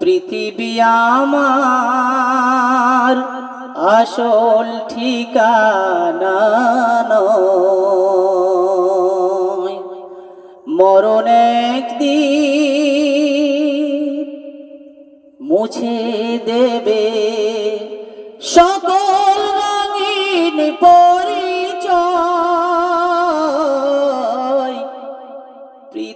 পৃথিবী আমার আসল ঠিকানা নয়। মরণ একদিন মুছে দেবে সকল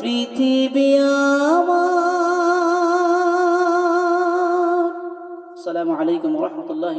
পৃথিবী আমার। আসসালামু আলাইকুম রহমতুল্লাহ